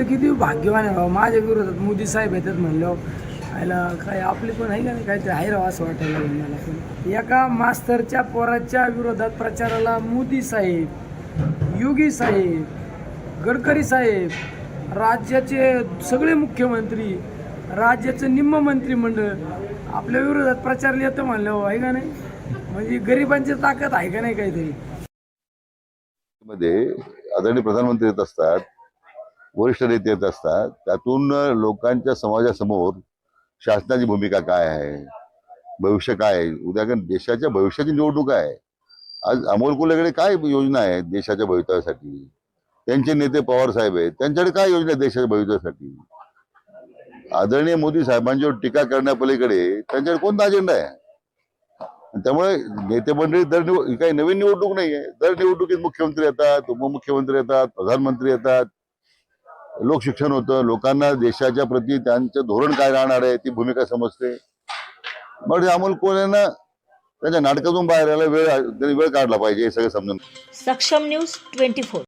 तर किती भाग्यवान आहे बाबा माझ्या विरोधात मोदी साहेब येतात म्हणल्यावर आयला काय आपली पण आहे का नाही? काहीतरी आहे राव असं वाटायला मला पण. एका मास्तरच्या पोराच्या विरोधात प्रचाराला मोदी साहेब योगी साहेब गडकरी साहेब राज्याचे सगळे मुख्यमंत्री राज्याचं निम्म मंत्रिमंडळ आपल्या विरोधात प्रचार येतं म्हणलं आहे का नाही? म्हणजे गरिबांची ताकद आहे का नाही काहीतरी? मध्ये आदरणीय प्रधानमंत्री येत असतात. वरिष्ठ नेते येत असतात त्यातून लोकांच्या समाजासमोर शासनाची भूमिका काय आहे? भविष्य काय आहे? उद्या देशाच्या भविष्याची निवडणूक आहे आज अमोल कुलेकडे काय योजना आहे देशाच्या भवितव्यासाठी? त्यांचे नेते पवार साहेब आहेत त्यांच्याकडे काय योजना आहे देशाच्या भवितव्यासाठी? आदरणीय मोदी साहेबांच्यावर टीका करण्यापलीकडे त्यांच्याकडे कोणता अजेंडा आहे? त्यामुळे नेते मंडळी दर निव काही नवीन निवडणूक नाहीये. दर निवडणुकीत मुख्यमंत्री येतात उपमुख्यमंत्री येतात प्रधानमंत्री येतात. लोकशिक्षण होतं लोकांना देशाच्या प्रती त्यांचं धोरण काय राहणार आहे ती भूमिका समजते. मग अमोल कोल्हेनं त्यांच्या नाटकातून बाहेर यायला वेळ त्यांनी वेळ काढला पाहिजे हे सगळं समजून. सक्षम न्यूज ट्वेंटी फोर.